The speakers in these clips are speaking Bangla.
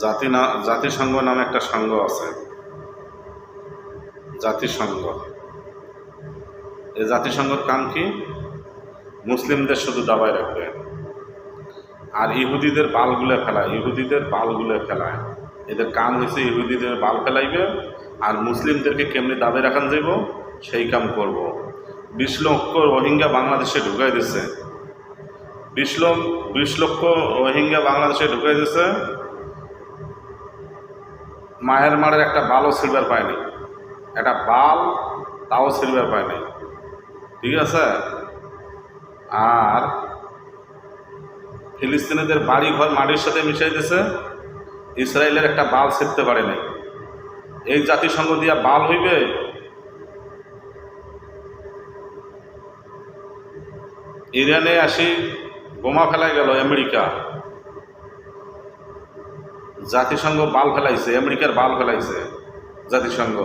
জাতি না, জাতিসংঘ নামে একটা সংঘ আছে। জাতিসংঘ। এই জাতিসংঘর কাম কি? মুসলিমদের শুধু দাবায় রাখবে। আর ইহুদিদের বালগুলো ফেলায়, ইহুদিদের বালগুলো ফেলায়। এদের কাম হয়েছে ইহুদিদের বাল ফেলাইবে, আর মুসলিমদেরকে কেমনি দাবে রাখান যাব সেই কাম করব। বিশ লক্ষ রোহিঙ্গা বাংলাদেশে ঢুকাই দিছে। বিশ লক্ষ বিশ লক্ষ রোহিঙ্গা বাংলাদেশে ঢুকাই দিছে। মায়ের মারের একটা বালও সিলভার পায়নি। একটা বাল, তাও সিলভার পায়নি। ঠিক আছে? আর ফিলিস্তিনিদের বাড়ি ঘর মাটির সাথে মিশাই দিছে, ইসরায়েলের একটা বাল ছিঁড়তে পারে নাই এই জাতিসংঘ দিয়া বাল হইবে? ইরানে আসি বোমা ফেলাই গেল আমেরিকা। জাতিসংঘ বাল ফেলাইছে, আমেরিকার বাল ফেলাইছে জাতিসংঘ।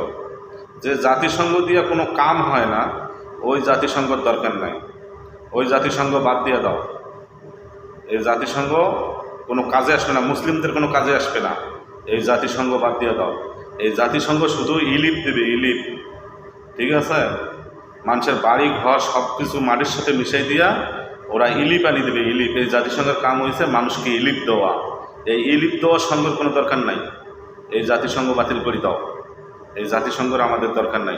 যে জাতিসংঘ দিয়ে কোনো কাম হয় না, ওই জাতিসংঘর দরকার নাই। ওই জাতিসংঘ বাদ দিয়ে দাও। এই জাতিসংঘ কোনো কাজে আসবে না, মুসলিমদের কোনো কাজে আসবে না। এই জাতিসংঘ বাদ দিয়ে দাও। এই জাতিসংঘ শুধু ইলিপ দেবে ইলিপ ঠিক আছে? মানুষের বাড়ি, ঘর সব কিছু মাটির সাথে মিশাই দিয়া ওরা ইলিপ আনি দেবে ইলিপ এই জাতিসংঘের কাম হয়েছে মানুষকে ইলিপ দেওয়া। এই ইলিপ দেওয়ার সঙ্গের কোনো দরকার নাই। এই জাতিসংঘ বাতিল করে দাও। এই জাতিসংঘর আমাদের দরকার নাই।